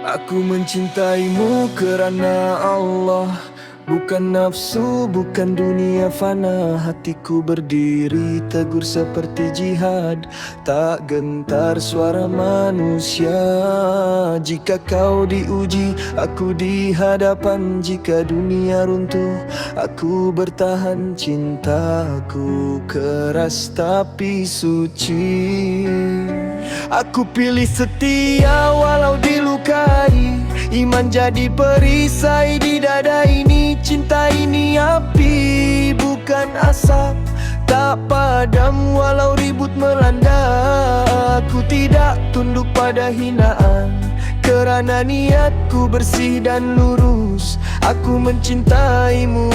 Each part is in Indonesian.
Aku mencintaimu kerana Allah. Bukan nafsu, bukan dunia fana. Hatiku berdiri tegur seperti jihad. Tak gentar suara manusia. Jika kau diuji, aku di hadapan. Jika dunia runtuh, aku bertahan. Cintaku keras tapi suci. Aku pilih setia walau dilukai Iman jadi perisai di dada ini Cinta ini api bukan asap. Tak padam walau ribut melanda. Aku tidak tunduk pada hinaan Kerana niatku bersih dan lurus. Aku mencintaimu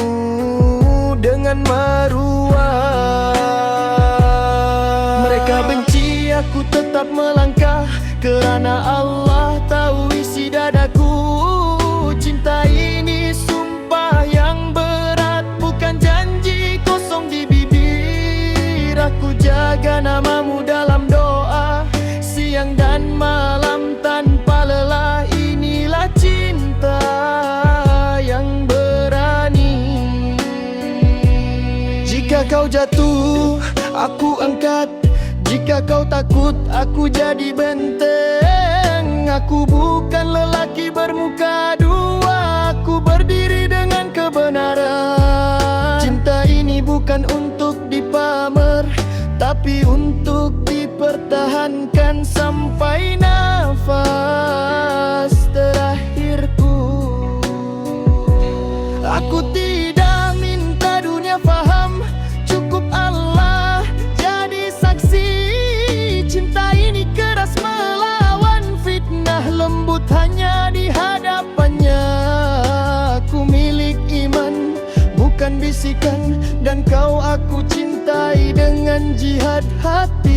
dengan maruah. Mereka benci aku tetap melangkah Kerana Allah tahu namamu dalam doa Siang dan malam tanpa lelah Inilah cinta yang berani. Jika kau jatuh, aku angkat. Jika kau takut, aku jadi benteng. Aku bukan lelaki bermuka dua Aku berdiri dengan kebenaran. Cinta ini bukan untuk dipamer Tapi untuk dipertahankan sampai nafas terakhirku. Aku tidak minta dunia faham Cukup Allah jadi saksi. Cinta ini keras melawan fitnah Lembut hanya di hadapannya. Aku milik iman bukan bisikan Dan kau aku cintai dengan jihad hati